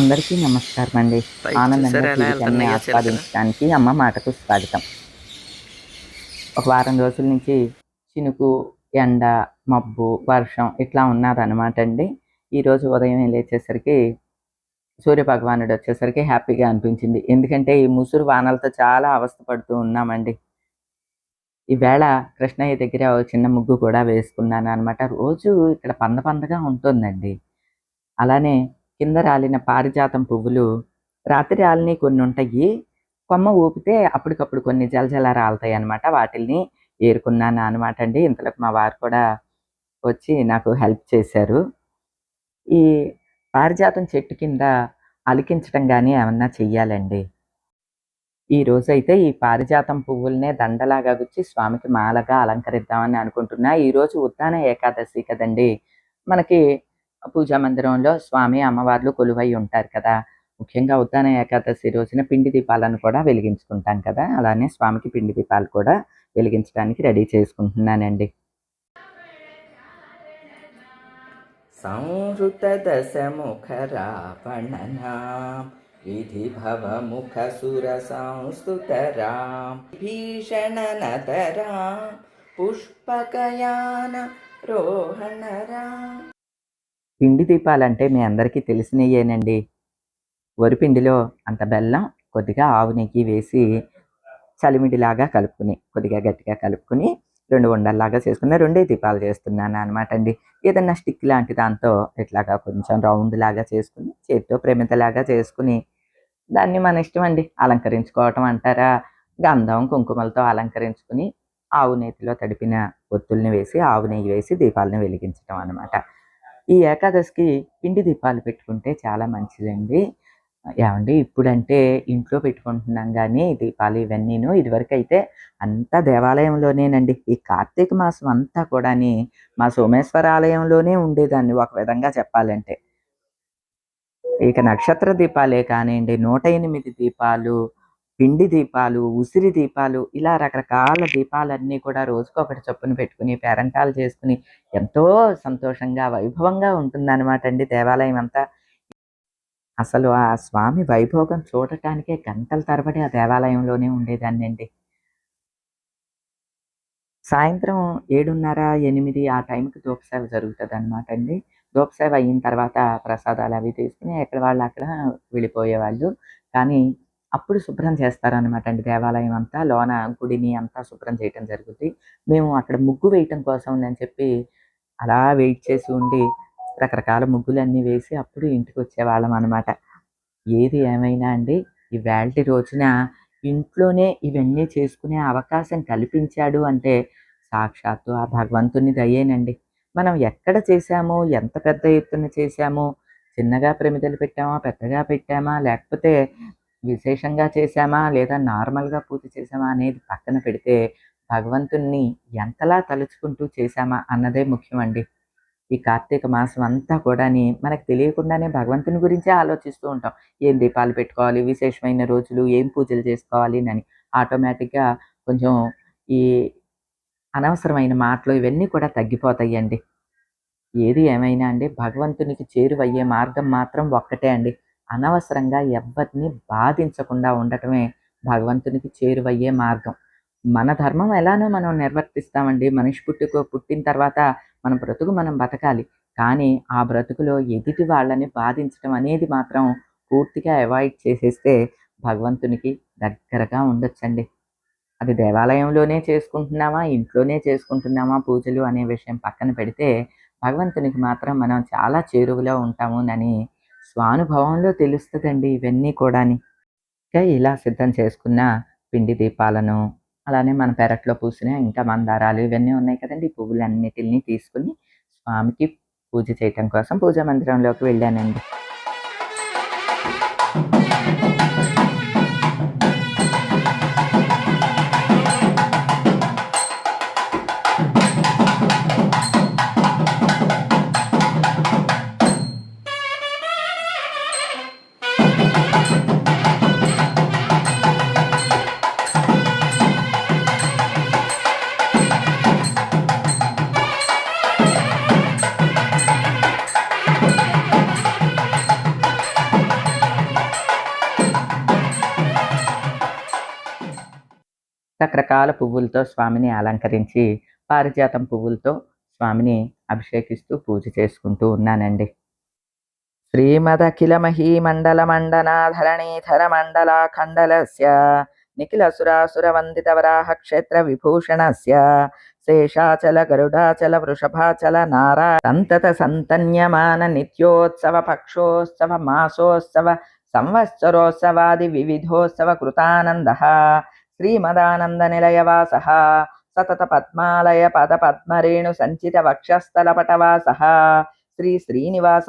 అందరికీ నమస్కారం అండి. ఆనందంగా? ఆస్వాదించడానికి అమ్మ మాటకు స్వాగతం. ఒక వారం రోజుల నుంచి చినుకు ఎండ మబ్బు వర్షం ఇట్లా ఉన్నదన్నమాట అండి. ఈరోజు ఉదయం లేచేసరికి సూర్య భగవానుడు వచ్చేసరికి హ్యాపీగా అనిపించింది. ఎందుకంటే ఈ ముసురు వానలతో చాలా అవస్థపడుతూ ఉన్నామండి. ఈవేళ కృష్ణయ్య దగ్గర చిన్న ముగ్గు కూడా వేసుకున్నాను అనమాట రోజు ఇక్కడ పంద పందగా ఉంటుందండి. అలానే కింద రాలిన పారిజాతం పువ్వులు రాత్రి రాలిని కొన్ని ఉంటాయి. కొమ్మ ఊపితే అప్పటికప్పుడు కొన్ని జలజల రాలుతాయి అనమాట వాటిల్ని ఏరుకున్నాను అనమాట అండి. ఇంతలోకి మా వారు కూడా వచ్చి నాకు హెల్ప్ చేశారు. ఈ పారిజాతం చెట్టు కింద అలికించడం కానీ ఏమన్నా చెయ్యాలండి. ఈ రోజైతే ఈ పారిజాతం పువ్వులనే దండలాగా గుచ్చి స్వామికి మాలగా అలంకరిద్దామని అనుకుంటున్నా. ఈరోజు ఉద్దాన ఏకాదశి కదండి. మనకి పూజా మందిరంలో స్వామి అమ్మవార్లు కొలువై ఉంటారు కదా. ముఖ్యంగా ఉత్తాన ఏకాదశి రోజున పిండి దీపాలను కూడా వెలిగించుకుంటాం కదా. అలానే స్వామికి పిండి దీపాలు కూడా వెలిగించడానికి రెడీ చేసుకుంటున్నానండి. సంహృత దశముఖ రావణనాం విధి భవ ముఖ సుర సంస్తుతరాం భీషణ నతరాం పుష్పకయాన రోహణ రోహణరాం. పిండి దీపాలంటే మీ అందరికీ తెలిసినయేనండి. వరిపిండిలో అంత బెల్లం కొద్దిగా ఆవు నెయ్యి వేసి చలిమిడిలాగా కలుపుకుని కొద్దిగా గట్టిగా కలుపుకుని రెండు ఉండల్లాగా చేసుకుని రెండే దీపాలు చేస్తున్నాను అనమాట అండి ఏదన్నా స్టిక్ లాంటి దాంతో ఇట్లాగా కొంచెం రౌండ్ లాగా చేసుకుని చేతితో ప్రేమితలాగా చేసుకుని దాన్ని మన ఇష్టం అండి. అలంకరించుకోవటం అంటారా? గంధం కుంకుమలతో అలంకరించుకుని ఆవు నేతిలో తడిపిన ఒత్తుల్ని వేసి ఆవు నెయ్యి వేసి దీపాలను వెలిగించడం అనమాట ఈ ఏకాదశికి పిండి దీపాలు పెట్టుకుంటే చాలా మంచిదండి. ఏమండి ఇప్పుడంటే ఇంట్లో పెట్టుకుంటున్నాం కానీ దీపాలు ఇవన్నీను. ఇదివరకు అయితే అంతా దేవాలయంలోనేనండి. ఈ కార్తీక మాసం అంతా కూడాని మా సోమేశ్వర ఆలయంలోనే ఉండేదాన్ని ఒక విధంగా చెప్పాలంటే. ఇక నక్షత్ర దీపాలే కానివ్వండి నూట ఎనిమిది దీపాలు పిండి దీపాలు ఉసిరి దీపాలు ఇలా రకరకాల దీపాలన్నీ కూడా రోజుకొకటి చొప్పున పెట్టుకుని పేరంటాలు చేసుకుని ఎంతో సంతోషంగా వైభవంగా ఉంటుందన్నమాట అండి దేవాలయం అంతా. అసలు ఆ స్వామి వైభోగం చూడటానికే గంటల తరబడి ఆ దేవాలయంలోనే ఉండేదాన్ని అండి. సాయంత్రం ఏడున్నర ఎనిమిది ఆ టైంకి దూపసేవ జరుగుతుంది అనమాట అండి. దూపసేవ అయిన తర్వాత ప్రసాదాలు అవి తీసుకుని ఎక్కడ వాళ్ళు అక్కడ వెళ్ళిపోయేవాళ్ళు. కానీ అప్పుడు శుభ్రం చేస్తారనమాట అండి. దేవాలయం అంతా లోన గుడిని అంతా శుభ్రం చేయటం జరుగుతుంది మేము అక్కడ ముగ్గు వేయటం కోసం అని చెప్పి అలా వెయిట్ చేసి ఉండి రకరకాల ముగ్గులన్నీ వేసి అప్పుడు ఇంటికి వచ్చేవాళ్ళం అనమాట ఏది ఏమైనా అండి ఈ వేల్టి రోజున ఇంట్లోనే ఇవన్నీ చేసుకునే అవకాశం కల్పించాడు అంటే సాక్షాత్తు ఆ భగవంతుని దయ్యేనండి మనం ఎక్కడ చేశామో ఎంత పెద్ద ఎత్తున చేశామో చిన్నగా ప్రమిదలు పెట్టామా పెద్దగా పెట్టామా లేకపోతే విశేషంగా చేశామా? లేదా నార్మల్గా పూజ చేశామా? అనేది పక్కన పెడితే భగవంతుణ్ణి ఎంతలా తలుచుకుంటూ చేశామా? అన్నదే ముఖ్యమండి. ఈ కార్తీక మాసం అంతా కూడాని మనకు తెలియకుండానే భగవంతుని గురించే ఆలోచిస్తూ ఉంటాం. ఏం దీపాలు పెట్టుకోవాలి? విశేషమైన రోజులు? ఏం పూజలు చేసుకోవాలి? అని ఆటోమేటిక్గా కొంచెం ఈ అనవసరమైన మాటలు ఇవన్నీ కూడా తగ్గిపోతాయండి. ఏది ఏమైనా అండి భగవంతునికి చేరువయ్యే మార్గం మాత్రం ఒక్కటే అండి. అనవసరంగా ఎవ్వరిని బాధించకుండా ఉండటమే భగవంతునికి చేరువయ్యే మార్గం. మన ధర్మం ఎలానో మనం నిర్వర్తిస్తామండి. మనిషి పుట్టుకు పుట్టిన తర్వాత మన బ్రతుకు మనం బతకాలి. కానీ ఆ బ్రతుకులో ఎదుటి వాళ్ళని బాధించడం అనేది మాత్రం పూర్తిగా అవాయిడ్ చేసేస్తే భగవంతునికి దగ్గరగా ఉండొచ్చండి. అది దేవాలయంలోనే చేసుకుంటున్నామా ఇంట్లోనే చేసుకుంటున్నామా పూజలు అనే విషయం పక్కన పెడితే భగవంతునికి మాత్రం మనం చాలా చేరువలో ఉంటాము అని స్వానుభవంలో తెలుస్తుందండి ఇవన్నీ కూడాని. ఇంకా ఇలా సిద్ధం చేసుకున్న పిండి దీపాలను అలానే మన పెరట్లో పూసిన ఇంకా మందారాలు ఇవన్నీ ఉన్నాయి కదండి. ఈ పువ్వులన్నిటిని తీసుకుని స్వామికి పూజ చేయటం కోసం పూజా మందిరంలోకి వెళ్ళానండి. రకరకాల పువ్వులతో స్వామిని అలంకరించి పారిజాతం పువ్వులతో స్వామిని అభిషేకిస్తూ పూజ చేసుకుంటూ ఉన్నానండి. శ్రీమదఖిల మహీమండల మండనాధరణీధర మండలాఖండలస్య నిఖిల సురాసుర వందిత వరాహ క్షేత్ర విభూషణస్య శేషాచల గరుడాచల వృషభాచల నారా సంతత సంతన్యమాన నిత్యోత్సవ పక్షోత్సవ మాసోత్సవ సంవత్సరోత్సవాది వివిధోత్సవ కృతానంద. శ్రీమదానంద నిలయవాస సతత పద్మాలయ పద పద్మరేణు సంచిత వక్షస్థల పటవాస శ్రీ శ్రీనివాస.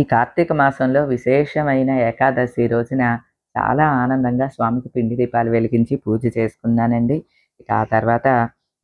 ఈ కార్తీక మాసంలో విశేషమైన ఏకాదశి రోజున చాలా ఆనందంగా స్వామికి పిండి దీపాలు వెలిగించి పూజ చేసుకున్నానండి ఇక ఆ తర్వాత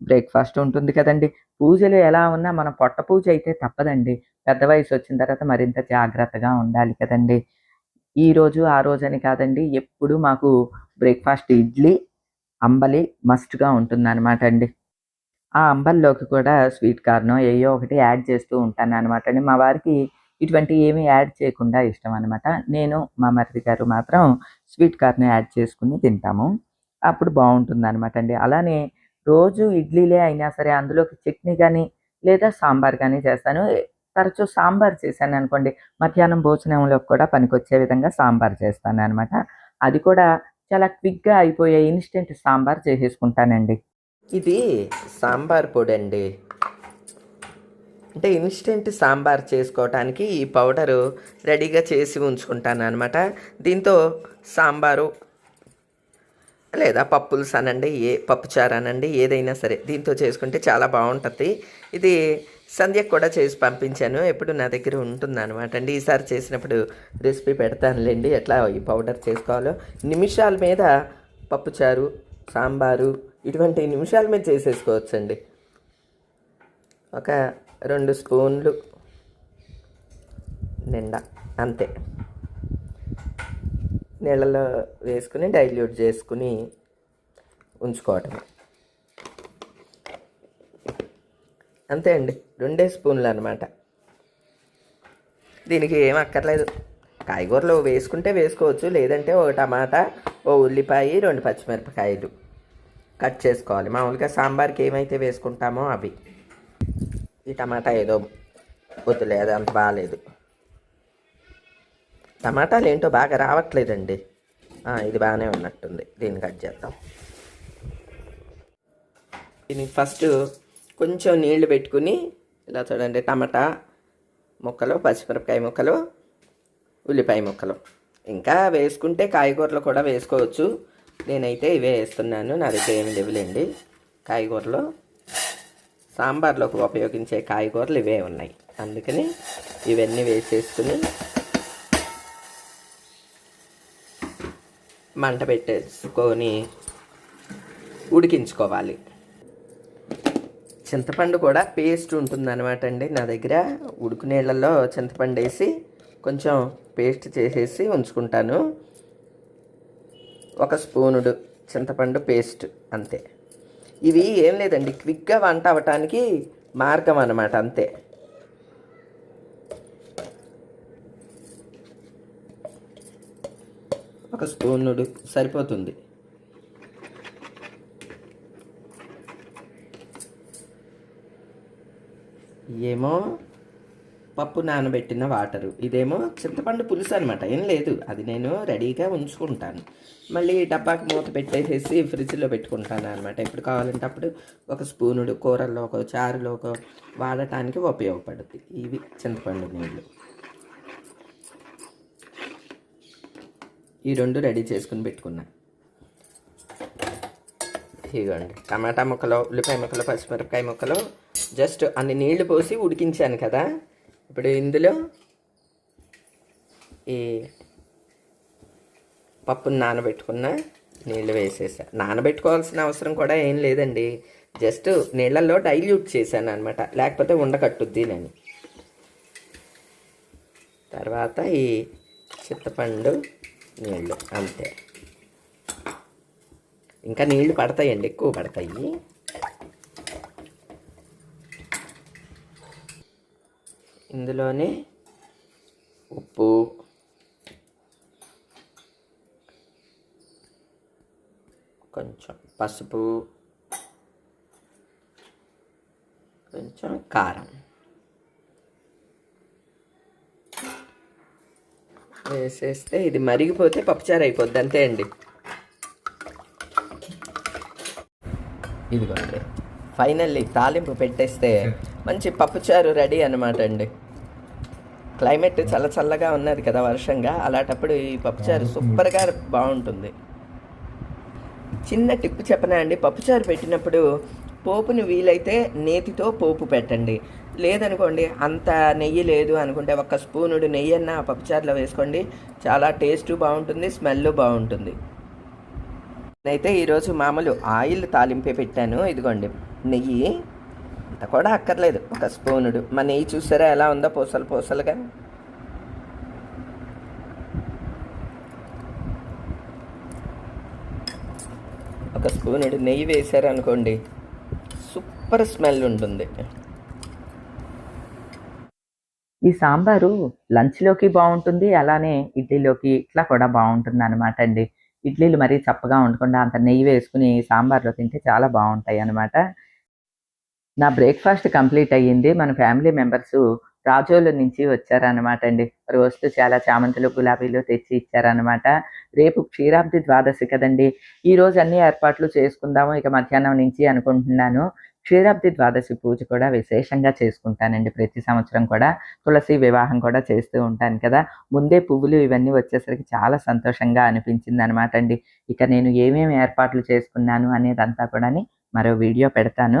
బ్రేక్ఫాస్ట్ ఉంటుంది కదండి. పూజలు ఎలా ఉన్నా మనం పొట్ట పూజ అయితే తప్పదండి. పెద్ద వయసు వచ్చిన తర్వాత మరింత జాగ్రత్తగా ఉండాలి కదండి. ఈ రోజు ఆ రోజు అని కాదండి ఎప్పుడు మాకు బ్రేక్ఫాస్ట్ ఇడ్లీ అంబలి మస్ట్గా ఉంటుంది అనమాట అండి. ఆ అంబల్లోకి కూడా స్వీట్ కార్నో ఏయో ఒకటి యాడ్ చేస్తూ ఉంటాను అనమాట అండి. మా వారికి ఇటువంటి ఏమీ యాడ్ చేయకుండా ఇష్టం అనమాట నేను మా మరిది గారు మాత్రం స్వీట్ కార్న్ యాడ్ చేసుకుని తింటాము. అప్పుడు బాగుంటుంది అనమాట అండి. అలానే రోజు ఇడ్లీలే అయినా సరే అందులోకి చట్నీ కానీ లేదా సాంబార్ కానీ చేస్తాను. తరచూ సాంబార్ చేశాను అనుకోండి మధ్యాహ్నం భోజనంలో కూడా పనికొచ్చే విధంగా సాంబార్ చేస్తాను అనమాట అది కూడా చాలా క్విక్గా అయిపోయే ఇన్స్టెంట్ సాంబార్ చేసేసుకుంటానండి. ఇది సాంబార్ పొడి అండి అంటే ఇన్స్టెంట్ సాంబార్ చేసుకోవటానికి ఈ పౌడరు రెడీగా చేసి ఉంచుకుంటాను అనమాట దీంతో సాంబారు లేదా పప్పులు అనండి ఏ పప్పుచారు అనండి ఏదైనా సరే దీంతో చేసుకుంటే చాలా బాగుంటుంది. ఇది సంధ్యకు కూడా చేసి పంపించాను. ఎప్పుడు నా దగ్గర ఉంటుంది అనమాట అండి. ఈసారి చేసినప్పుడు రెసిపీ పెడతానులేండి. ఎట్లా ఈ పౌడర్ చేసుకోవాలో. నిమిషాల మీద పప్పుచారు సాంబారు ఇటువంటి నిమిషాల మీద చేసేసుకోవచ్చండి. ఒక రెండు స్పూన్లు నిండా అంతే. నీళ్ళలో వేసుకుని డైల్యూట్ చేసుకుని ఉంచుకోవటం అంతే అండి రెండే స్పూన్లు అనమాట దీనికి ఏం అక్కర్లేదు. కాయగూరలు వేసుకుంటే వేసుకోవచ్చు లేదంటే ఒక టమాటా ఓ ఉల్లిపాయ రెండు పచ్చిమిరపకాయలు కట్ చేసుకోవాలి. మామూలుగా సాంబార్కి ఏమైతే వేసుకుంటామో అవి. ఈ టమాటా ఏదో వద్దులే అది అంత బాగాలేదు టమాటాలు ఏంటో బాగా రావట్లేదండి. ఇది బాగానే ఉన్నట్టుంది. దీన్ని కట్ చేద్దాం. దీనికి ఫస్ట్ కొంచెం నీళ్ళు పెట్టుకుని ఇలా చూడండి టమాటా ముక్కలు పచ్చిమిరపకాయ ముక్కలు ఉల్లిపాయ ముక్కలు. ఇంకా వేసుకుంటే కాయగూరలు కూడా వేసుకోవచ్చు. నేనైతే ఇవే వేస్తున్నాను. నా దగ్గర ఏమి లేవులేండి. కాయగూరలు సాంబార్లోకి ఉపయోగించే కాయగూరలు ఇవే ఉన్నాయి. అందుకని ఇవన్నీ వేసేసుకుని మంట పెట్టేసుకొని ఉడికించుకోవాలి. చింతపండు కూడా పేస్ట్ ఉంటుందన్నమాట అండి. నా దగ్గర ఉడుకు చింతపండు వేసి కొంచెం పేస్ట్ చేసేసి ఉంచుకుంటాను. ఒక స్పూనుడు చింతపండు పేస్ట్ అంతే. ఇవి ఏం లేదండి. క్విక్గా వంట అవ్వటానికి మార్గం అన్నమాట అంతే. ఒక స్పూనుడు సరిపోతుంది. ఏమో పప్పు నానబెట్టిన వాటరు. ఇదేమో చింతపండు పులుసు అనమాట ఏం లేదు. అది నేను రెడీగా ఉంచుకుంటాను. మళ్ళీ డబ్బాకి మూత పెట్టేసేసి ఫ్రిడ్జ్లో పెట్టుకుంటాను అనమాట ఎప్పుడు కావాలంటే అప్పుడు ఒక స్పూనుడు కూరల్లోకో చారులోకో వాడటానికి ఉపయోగపడుతుంది ఇవి చింతపండు నీళ్ళు. ఈ రెండు రెడీ చేసుకుని పెట్టుకున్నా. ఇదిగోండి. టమాటా ముక్కలు ఉల్లిపాయ ముక్కలు పచ్చిమిరపకాయ ముక్కలు జస్ట్ అన్ని నీళ్ళు పోసి ఉడికించాను కదా. ఇప్పుడు ఇందులో ఈ పప్పును నానబెట్టుకున్న నీళ్ళు వేసేసా నానబెట్టుకోవాల్సిన అవసరం కూడా ఏం లేదండి జస్ట్ నీళ్ళల్లో డైల్యూట్ చేశాను అనమాట లేకపోతే ఉండకట్టుద్ది నేను తర్వాత ఈ చింతపండు నీళ్ళు అంతే ఇంకా నీళ్ళు పడతాయండి ఎక్కువ పడతాయి ఇందులోనే ఉప్పు కొంచెం పసుపు కొంచెం కారం వేసేస్తే ఇది మరిగిపోతే పప్పుచారు అయిపోద్ది అంతే అండి. ఇదిగోండి. ఫైనల్లీ తాలింపు పెట్టేస్తే మంచి పప్పుచారు రెడీ అనమాట అండి. క్లైమేట్ చల్ల చల్లగా ఉన్నది కదా వర్షంగా అలాంటప్పుడు ఈ పప్పుచారు సూపర్గా బాగుంటుంది. చిన్న టిప్ చెప్పనా అండి? పప్పుచారు పెట్టినప్పుడు పోపుని వీలైతే నేతితో పోపు పెట్టండి. లేదనుకోండి అంత నెయ్యి లేదు అనుకుంటే ఒక్క స్పూనుడు నెయ్యి అన్న పప్పుచారులో వేసుకోండి. చాలా టేస్ట్ బాగుంటుంది స్మెల్ బాగుంటుంది. నేనైతే ఈరోజు మామూలు ఆయిల్ తాలింపే పెట్టాను. ఇదిగోండి నెయ్యి. అంత కూడా అక్కర్లేదు. ఒక స్పూనుడు. మా నెయ్యి చూసారా ఎలా ఉందో? పూసలు పూసలుగా. ఒక స్పూనుడు నెయ్యి వేశారనుకోండి సూపర్ స్మెల్ ఉంటుంది. ఈ సాంబారు లంచ్లోకి బాగుంటుంది అలానే ఇడ్లీలోకి ఇట్లా కూడా బాగుంటుంది అనమాట అండి. ఇడ్లీలు మరీ చప్పగా ఉండకుండా అంత నెయ్యి వేసుకుని సాంబార్లో తింటే చాలా బాగుంటాయి అనమాట నా బ్రేక్ఫాస్ట్ కంప్లీట్ అయ్యింది. మన ఫ్యామిలీ మెంబర్స్ రాజోల నుంచి వచ్చారనమాట అండి. మరి వస్తూ చాలా చామంతులు గులాబీలు తెచ్చి ఇచ్చారనమాట రేపు క్షీరాబ్ది ద్వాదశి కదండి. ఈ రోజు అన్ని ఏర్పాట్లు చేసుకుందాము. ఇక మధ్యాహ్నం నుంచి అనుకుంటున్నాను. క్షీరాబ్ది ద్వాదశి పూజ కూడా విశేషంగా చేసుకుంటానండి. ప్రతి సంవత్సరం కూడా తులసి వివాహం కూడా చేస్తూ ఉంటాను కదా. ముందే పువ్వులు ఇవన్నీ వచ్చేసరికి చాలా సంతోషంగా అనిపించింది అనమాట అండి. ఇక నేను ఏమేమి ఏర్పాట్లు చేసుకున్నాను అనేదంతా కూడా మరో వీడియో పెడతాను.